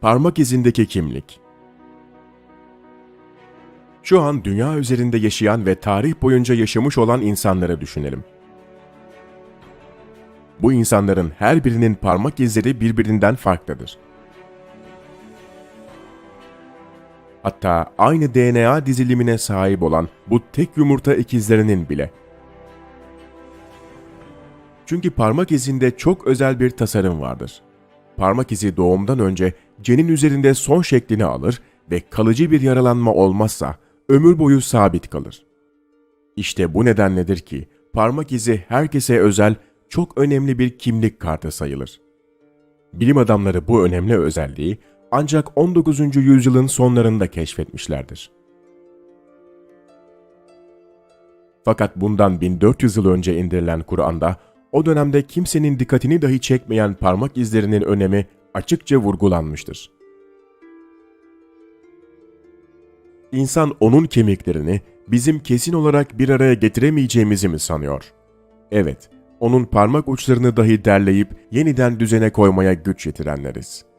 Parmak izindeki kimlik. Şu an dünya üzerinde yaşayan ve tarih boyunca yaşamış olan insanları düşünelim. Bu insanların her birinin parmak izleri birbirinden farklıdır. Hatta aynı DNA dizilimine sahip olan bu tek yumurta ikizlerinin bile. Çünkü parmak izinde çok özel bir tasarım vardır. Parmak izi doğumdan önce cenin üzerinde son şeklini alır ve kalıcı bir yaralanma olmazsa ömür boyu sabit kalır. İşte bu nedenledir ki parmak izi herkese özel, çok önemli bir kimlik kartı sayılır. Bilim adamları bu önemli özelliği ancak 19. yüzyılın sonlarında keşfetmişlerdir. Fakat bundan 1400 yıl önce indirilen Kur'an'da o dönemde kimsenin dikkatini dahi çekmeyen parmak izlerinin önemi açıkça vurgulanmıştır. İnsan onun kemiklerini bizim kesin olarak bir araya getiremeyeceğimizi mi sanıyor? Evet, onun parmak uçlarını dahi derleyip yeniden düzene koymaya güç yetirenleriz.